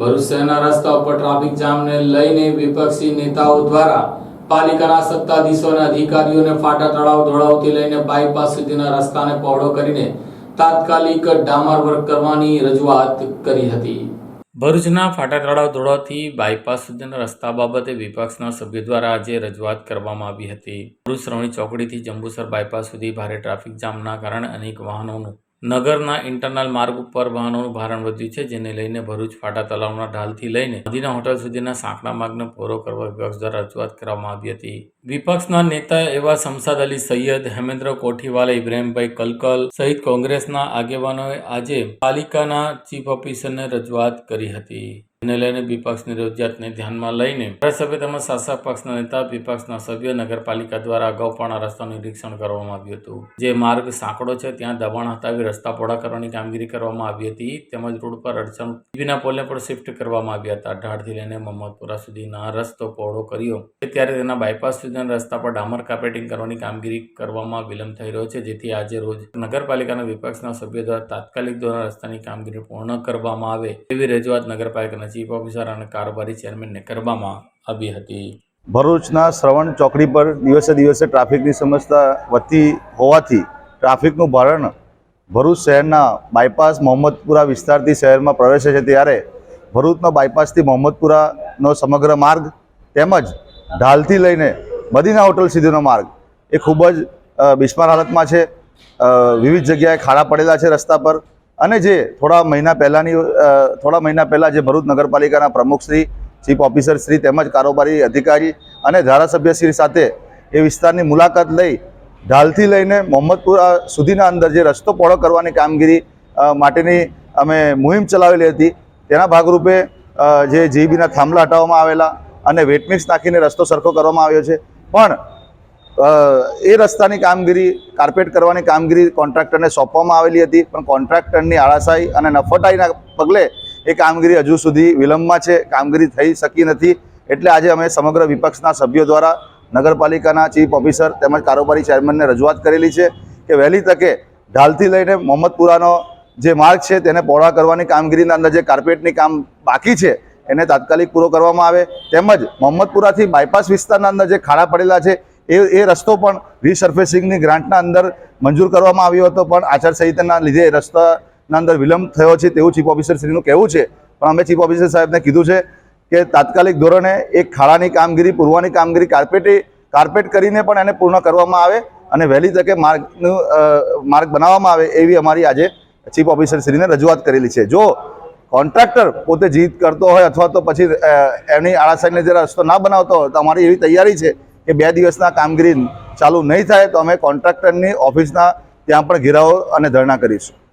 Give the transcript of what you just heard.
ભરૂચ શહેરના રસ્તા ઉપર ટ્રાફિક જામને લઈને વિપક્ષી નેતાઓ દ્વારા પાલિકાના સત્તાધીશો અને અધિકારીઓને ફાટા તળાવ ધોળાવથી લઈને બાયપાસ સુધીના રસ્તાને પહોળો કરીને તાત્કાલિક ડામર વર્ક કરવાની રજૂઆત કરી હતી. ભરૂચના ફાટા તળાવ ધોળાથી બાયપાસ સુધીના રસ્તા બાબતે વિપક્ષના સભ્યો દ્વારા આજે રજૂઆત કરવામાં આવી હતી. ભરૂચ શ્રવણી ચોકડીથી જંબુસર બાયપાસ સુધી ભારે ટ્રાફિક જામના કારણે અનેક વાહનોનું નગરના ઇન્ટરનલ માર્ગ ઉપર વાહનોનું ભારણ વધ્યું છે, જેને લઈને ભરૂચ ફાટા તળાવના ઢાલથી લઈને નદીના હોટલ સુધીના સાંકડા માર્ગને પૂરો કરવા વિપક્ષ દ્વારા રજૂઆત કરવામાં આવી હતી. વિપક્ષના નેતા એવા શમસાદ અલી સૈયદ, હેમેન્દ્ર કોઠીવાલા, ઇબ્રાહીમભાઈ કલકલ સહિત કોંગ્રેસના આગેવાનોએ આજે પાલિકાના ચીફ ઓફિસરને રજૂઆત કરી હતી. જેને લઈને વિપક્ષની રજૂઆતને ધ્યાનમાં લઈને ધારાસભ્ય તેમજ શાસક પક્ષના નેતા, વિપક્ષના સભ્ય નગરપાલિકા દ્વારા અગાઉ પણ રસ્તાનું નિરીક્ષણ કરવામાં આવ્યું હતું. જે માર્ગ સાંકડો છે, ત્યાં દબાણ હટાવી રસ્તા પહોળા કરવાની કામગીરી કરવામાં આવી હતી. તેમજ રોડ પર અડચણ ટીવીના પોલને પણ શિફ્ટ કરવામાં આવ્યા હતા. ઢાળથી લઈને મહમ્મદપુરા સુધીના રસ્તો પહોળો કર્યો. ત્યારે તેના બાયપાસ સુધીના રસ્તા પર ડામર કાર્પેટિંગ કરવાની કામગીરી કરવામાં વિલંબ થઈ રહ્યો છે, જેથી આજે રોજ નગરપાલિકાના વિપક્ષના સભ્યો દ્વારા તાત્કાલિક ધોરણે રસ્તાની કામગીરી પૂર્ણ કરવામાં આવે, એવી રજૂઆત નગરપાલિકાના ચીફ ઓફિસર અને કારોબારી ચેરમેનને કરવામાં આવી હતી. ભરૂચના શ્રવણ ચોકડી પર દિવસે દિવસે ટ્રાફિકની સમસ્યા વધતી હોવાથી ટ્રાફિકનું ભરણ ભરૂચ શહેરના બાયપાસ મોહમ્મદપુરા વિસ્તારથી શહેરમાં પ્રવેશે છે ત્યારે ભરૂચનો બાયપાસથી મોહમ્મદપુરાનો સમગ્ર માર્ગ તેમજ ઢાલથી લઈને મદીના હોટલ સુધીનો માર્ગ એ ખૂબ જ બિસ્માર હાલતમાં છે. વિવિધ જગ્યાએ ખાડા પડેલા છે રસ્તા પર. અને જે થોડા મહિના પહેલાંની થોડા મહિના પહેલાં જે ભરૂચ નગરપાલિકાના પ્રમુખશ્રી ચીફ ઓફિસર શ્રી તેમજ કારોબારી અધિકારી અને ધારાસભ્યશ્રી સાથે એ વિસ્તારની મુલાકાત લઈ, ઢાલથી લઈને મોહમ્મદપુરા સુધીના અંદર જે રસ્તો પહોળો કરવાની કામગીરી માટેની અમે મુહિમ ચલાવેલી હતી. તેના ભાગરૂપે જે જીબીના થાંભલા હટાવવામાં આવેલા અને વેટમિક્સ નાખીને રસ્તો સરખો કરવામાં આવ્યો છે. પણ એ રસ્તાની કામગીરી કાર્પેટ કરવાની કામગીરી કોન્ટ્રાક્ટરને સોંપવામાં આવેલી હતી. પણ કોન્ટ્રાક્ટરની આળાશાહી અને નફટાઈના પગલે એ કામગીરી હજુ સુધી વિલંબમાં છે. કામગીરી થઈ શકી નથી. એટલે આજે અમે સમગ્ર વિપક્ષના સભ્યો દ્વારા નગરપાલિકાના ચીફ ઓફિસર તેમજ કારોબારી ચેરમેનને રજૂઆત કરેલી છે કે વહેલી તકે ઢાલથી લઈને મોહમ્મદપુરાનો જે માર્ગ છે તેને પહોળા કરવાની કામગીરીના અંદર જે કાર્પેટની કામ બાકી છે એને તાત્કાલિક પૂરો કરવામાં આવે. તેમજ મોહમ્મદપુરાથી બાયપાસ વિસ્તારના અંદર જે ખાડા પડેલા છે એ એ રસ્તો પણ રીસર્ફેસિંગની ગ્રાન્ટના અંદર મંજૂર કરવામાં આવ્યો હતો. પણ આચારસંહિતાના લીધે રસ્તાના અંદર વિલંબ થયો છે તેવું ચીફ ઓફિસર શ્રીનું કહેવું છે. પણ અમે ચીફ ઓફિસર સાહેબને કીધું છે કે તાત્કાલિક ધોરણે એક ખાડાની કામગીરી પૂરવાની કામગીરી કાર્પેટી કાર્પેટ કરીને પણ એને પૂર્ણ કરવામાં આવે અને વહેલી તકે માર્ગનું માર્ગ બનાવવામાં આવે એવી અમારી આજે ચીફ ઓફિસર શ્રીને રજૂઆત કરેલી છે. જો કોન્ટ્રાક્ટર પોતે જીત કરતો હોય અથવા તો પછી અ, એની આળાશાહીને જે રસ્તો ના બનાવતો હોય તો અમારી એવી તૈયારી છે કે બે દિવસના કામગીરી ચાલુ નહીં થાય તો અમે કોન્ટ્રાક્ટરની ઓફિસના ત્યાં પણ ઘેરાવો અને ધરણા કરીશું.